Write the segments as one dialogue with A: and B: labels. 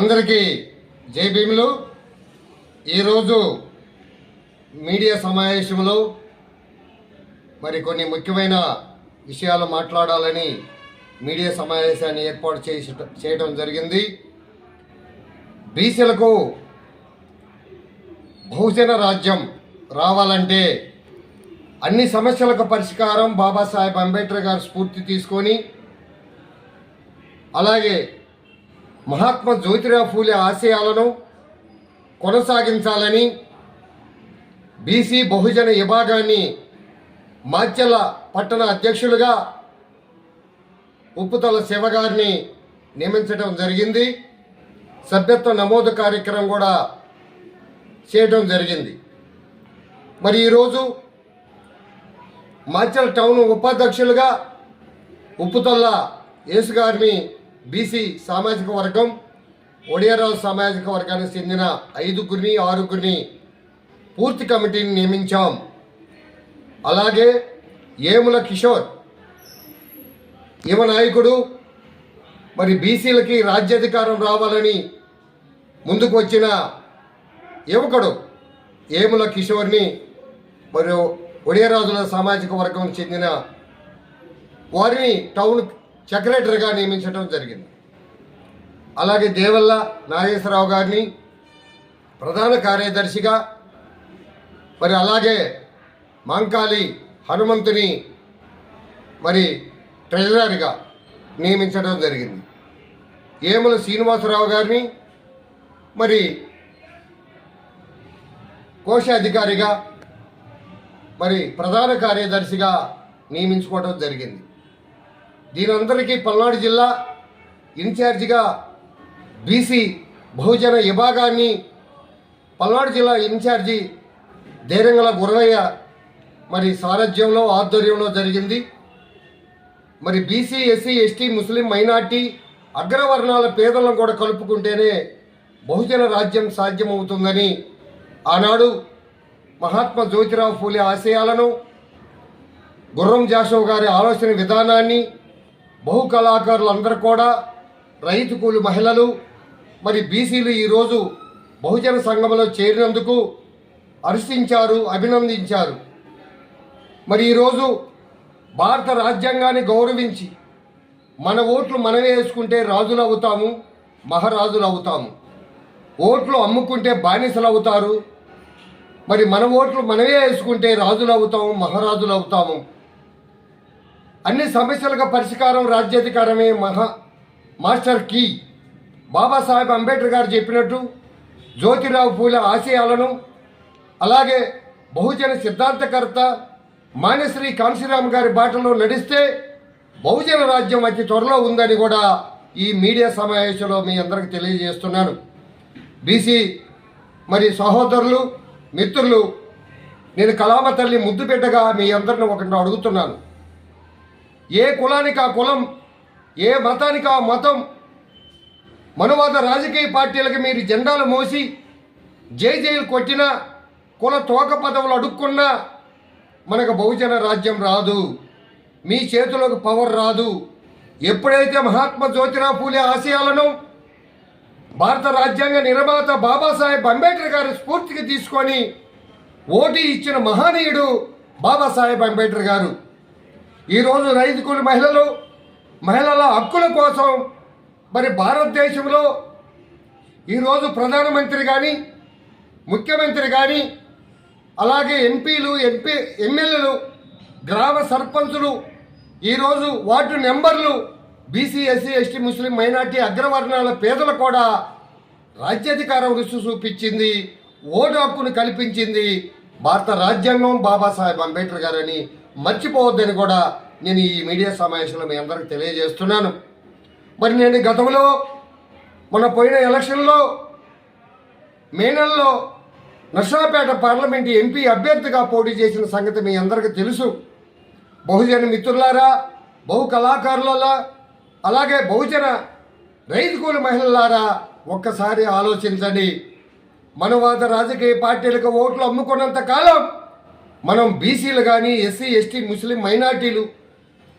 A: అందరికీ జై భీములు. ఈరోజు మీడియా సమావేశంలో మరి కొన్ని ముఖ్యమైన విషయాలు మాట్లాడాలని మీడియా సమావేశాన్ని ఏర్పాటు చేసి చేయడం జరిగింది. బీసీలకు బహుజన రాజ్యం రావాలంటే అన్ని సమస్యలకు పరిష్కారం బాబాసాహెబ్ అంబేద్కర్ గారు స్ఫూర్తి తీసుకొని అలాగే మహాత్మా జ్యోతిరావు ఫూలే ఆశయాలను కొనసాగించాలని బీసీ బహుజన విభాగాన్ని మాచెల్ల పట్టణ అధ్యక్షులుగా ఉప్పుతల శివ గారిని నియమించడం జరిగింది. సభ్యత్వ నమోదు కార్యక్రమం కూడా చేయడం జరిగింది. మరి ఈరోజు మాచల్ టౌన్ ఉపాధ్యక్షులుగా ఉప్పుతల్ల యేసు గారిని బీసీ సామాజిక వర్గం ఒడియారావు సామాజిక వర్గానికి చెందిన ఐదుగురిని ఆరుగురిని పూర్తి కమిటీని నియమించాం. అలాగే ఏముల కిషోర్ యువ నాయకుడు మరి బీసీలకి రాజ్యాధికారం రావాలని ముందుకు వచ్చిన యువకుడు ఏముల కిషోర్ని మరియు ఒడియరాజుల సామాజిక వర్గం చెందిన వారిని టౌన్ సెక్రటరీగా నియమించడం జరిగింది. అలాగే దేవల్ల నాగేశ్వరరావు గారిని ప్రధాన కార్యదర్శిగా మరి అలాగే మాంకాలి హనుమంతుని మరి ట్రెజరర్గా నియమించడం జరిగింది. ఏముల శ్రీనివాసరావు గారిని మరి కోశాధికారిగా మరి ప్రధాన కార్యదర్శిగా నియమించుకోవడం జరిగింది. దీనందరికీ పల్నాడు జిల్లా ఇన్ఛార్జిగా బీసీ బహుజన విభాగాన్ని పల్నాడు జిల్లా ఇన్ఛార్జి దేరంగల గురవయ్య మరి సారథ్యంలో ఆధ్వర్యంలో జరిగింది. మరి బీసీ ఎస్సీ ఎస్టీ ముస్లిం మైనార్టీ అగ్రవర్ణాల పేదలను కూడా కలుపుకుంటేనే బహుజన రాజ్యం సాధ్యమవుతుందని ఆనాడు మహాత్మా జ్యోతిరావు ఫూలే ఆశయాలను గుర్రం జాషవ్ గారి ఆలోచన విధానాన్ని బహు కళాకారులందరూ కూడా రైతు కూలి మహిళలు మరి బీసీలు ఈరోజు బహుజన సంఘంలో చేరినందుకు హర్షించారు అభినందించారు. మరి ఈరోజు భారత రాజ్యాంగాన్ని గౌరవించి మన ఓట్లు మనమే వేసుకుంటే రాజులు అవుతాము మహారాజులు అవుతాము ఓట్లు అమ్ముకుంటే బానిసలు అవుతారు మరి మన ఓట్లు మనమే వేసుకుంటే రాజులు అవుతాము మహారాజులు అవుతాము అన్ని సమస్యలకు పరిష్కారం రాజ్యాధికారమే మహా మాస్టర్ కీ. బాబాసాహెబ్ అంబేద్కర్ గారు చెప్పినట్టు జ్యోతిరావు పూల ఆశయాలను అలాగే బహుజన సిద్ధాంతకర్త మాన్యశ్రీ కాంశీరామ్ గారి బాటలో నడిస్తే బహుజన రాజ్యం అతి త్వరలో ఉందని కూడా ఈ మీడియా సమావేశంలో మీ అందరికి తెలియజేస్తున్నాను. బీసీ మరి సహోదరులు మిత్రులు నేను కళామ తల్లి ముద్దు పెట్టగా మీ అందరిని ఒకటి అడుగుతున్నాను. ఏ కులానికి ఆ కులం ఏ మతానికి ఆ మతం మనువాద రాజకీయ పార్టీలకు మీరు జెండాలు మోసి జై జైలు కొట్టినా కుల తోక పదవులు అడుక్కున్నా మనకు బహుజన రాజ్యం రాదు. మీ చేతిలోకి పవర్ రాదు. ఎప్పుడైతే మహాత్మా జ్యోతిరావు పూలే ఆశయాలను భారత రాజ్యాంగ నిర్మాత బాబాసాహెబ్ అంబేద్కర్ గారు స్ఫూర్తికి తీసుకొని ఓటు ఇచ్చిన మహనీయుడు బాబాసాహెబ్ అంబేద్కర్ గారు. ఈరోజు రైతు కూలి మహిళలు మహిళల హక్కుల కోసం మరి భారతదేశంలో ఈరోజు ప్రధానమంత్రి కానీ ముఖ్యమంత్రి కానీ అలాగే ఎంపీలు ఎంపీ ఎమ్మెల్యేలు గ్రామ సర్పంచులు ఈరోజు వార్డు నెంబర్లు బీసీ ఎస్సీ ఎస్టీ ముస్లిం మైనార్టీ అగ్రవర్ణాల పేదలు కూడా రాజ్యాధికారం రుచి చూపించింది ఓటు హక్కును కల్పించింది భారత రాజ్యాంగం బాబాసాహెబ్ అంబేద్కర్ గారని మర్చిపోవద్దని కూడా నేను ఈ మీడియా సమావేశంలో మీ అందరికి తెలియజేస్తున్నాను. మరి నేను గతంలో మన పోయిన ఎలక్షన్లో మే నెలలో నర్సాపేట పార్లమెంట్ ఎంపీ అభ్యర్థిగా పోటీ చేసిన సంగతి మీ అందరికీ తెలుసు. బహుజన మిత్రులారా బహు కళాకారులారా అలాగే బహుజన రైతు కూలి మహిళలారా ఒక్కసారి ఆలోచించండి. మనవాద రాజకీయ పార్టీలకు ఓట్లు అమ్ముకున్నంత కాలం మనం బీసీలు కానీ ఎస్సీ ఎస్టీ ముస్లిం మైనార్టీలు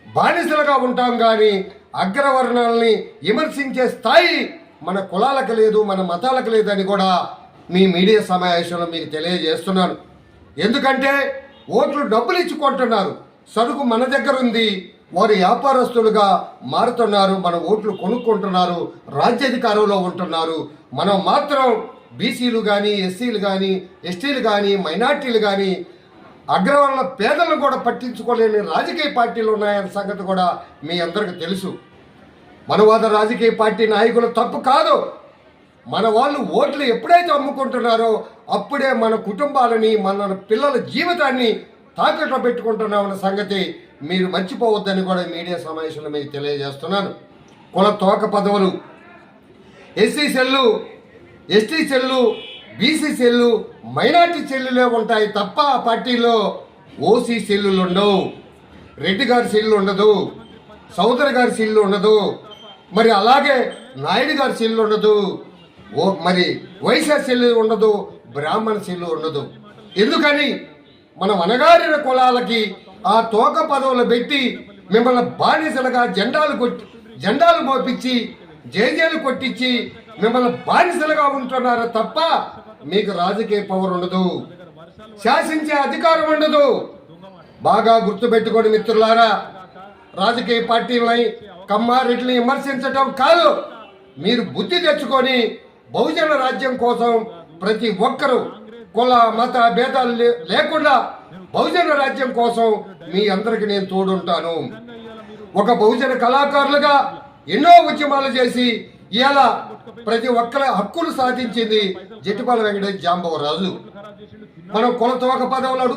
A: బానిసలుగా ఉంటాం కానీ అగ్రవర్ణాలని విమర్శించే స్థాయి మన కులాలకు లేదు మన మతాలకు లేదని కూడా మీ మీడియా సమావేశంలో మీకు తెలియజేస్తున్నాను. ఎందుకంటే ఓట్లు డబ్బులు ఇచ్చుకుంటున్నారు. సరుకు మన దగ్గర ఉంది. వారు వ్యాపారస్తులుగా మారుతున్నారు. మన ఓట్లు కొనుక్కుంటున్నారు. రాజ్యాధికారంలో ఉంటున్నారు. మనం మాత్రం బీసీలు కానీ ఎస్సీలు కానీ ఎస్టీలు కానీ మైనార్టీలు కానీ అగ్రవర్ణ పేదలను కూడా పట్టించుకోలేని రాజకీయ పార్టీలు ఉన్నాయన్న సంగతి కూడా మీ అందరికీ తెలుసు. మనవాద రాజకీయ పార్టీ నాయకులు తప్పు కాదు. మన వాళ్ళు ఓట్లు ఎప్పుడైతే అమ్ముకుంటున్నారో అప్పుడే మన కుటుంబాలని మన పిల్లల జీవితాన్ని తాకట్లో పెట్టుకుంటున్నామన్న సంగతి మీరు మర్చిపోవద్దని కూడా మీడియా సమావేశంలో మీకు తెలియజేస్తున్నాను. కుల తోక పదవులు SC cell ST cell BC cell minority సెల్లులే ఉంటాయి తప్ప ఆ పార్టీలో ఓసీ సెల్లులు ఉండవు. రెడ్డి గారి సెల్లు ఉండదు. సౌదరి గారి సెల్లు ఉండదు. మరి అలాగే నాయుడు గారి సెల్లు ఉండదు. ఓ మరి వైశ్య సెల్లు ఉండదు. బ్రాహ్మణ సెల్లు ఉండదు. ఎందుకని? మనం అనగారిన కులాలకి ఆ తోక పదవులు పెట్టి మిమ్మల్ని బానిసలుగా జెండాలు కొట్టి జెండాలు మోపించి జేజేలు కొట్టించి మిమ్మల్ని బానిసలుగా ఉంటున్నారు తప్ప మీకు రాజకీయ పవర్ ఉండదు. శాసించే అధికారం ఉండదు. బాగా గుర్తుపెట్టుకోండి మిత్రులారా. రాజకీయ పార్టీలని కమ్మారెడ్డిని విమర్శించడం కాదు. మీరు బుద్ధి తెచ్చుకొని బహుజన రాజ్యం కోసం ప్రతి ఒక్కరూ కుల మత భేదాలు లే- లేకుండా బహుజన రాజ్యం కోసం మీ అందరికి నేను తోడుంటాను. ఒక బహుజన కళాకారులుగా ఎన్నో ఉద్యమాలు చేసి ఇలా ప్రతి ఒక్కరి హక్కులు సాధించింది జటిపాల వెంకటేష్ జాంబవరాజు. మనం కులతోక పదవులు